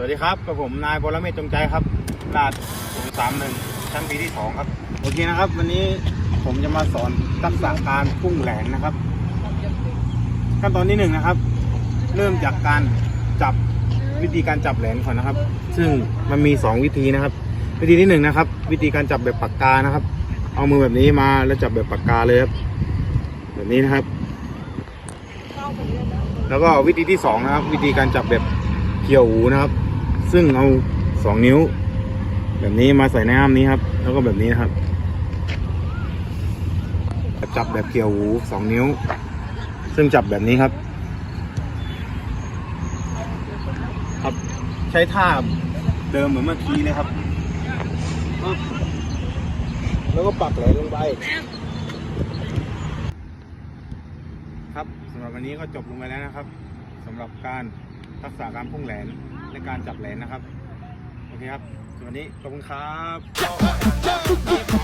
สวัสดีครับกับผมนายบรเมศจงใจครับลาด031ชั้นปีที่2ครับ โอเคนะครับ วันนี้ผมจะมาสอนทักษะการพุ่งแหลนนะครับ ขั้นตอนที่หนึ่งนะครับ เริ่มจากการจับวิธีการจับแหลนก่อนนะครับ ซึ่งมันมี2วิธีนะครับ วิธีที่หนึ่งนะครับ วิธีการจับแบบปากกานะครับ เอามือแบบนี้มาแล้วจับแบบปากกาเลยครับ แบบนี้นะครับ แล้วก็วิธีที่สองนะครับ วิธีการจับแบบเกี่ยวหูนะครับ ซึ่งเอาสองนิ้ว แบบนี้มาใส่ในอ้ามนี้ครับ แล้วก็แบบนี้นะครับ จับแบบเกี่ยวหูสองนิ้ว ซึ่งจับแบบนี้ครับ ครับใช้ท่าเดิมเหมือนเมื่อกี้เลยครับ แล้วก็ปักแหลลงไปครับสำหรับวันนี้ก็จบลงไปแล้วนะครับสำหรับการทักษะการพุ่งแหลน ในการจับแหลนนะครับ โอเคครับ วันนี้ขอบคุณครับ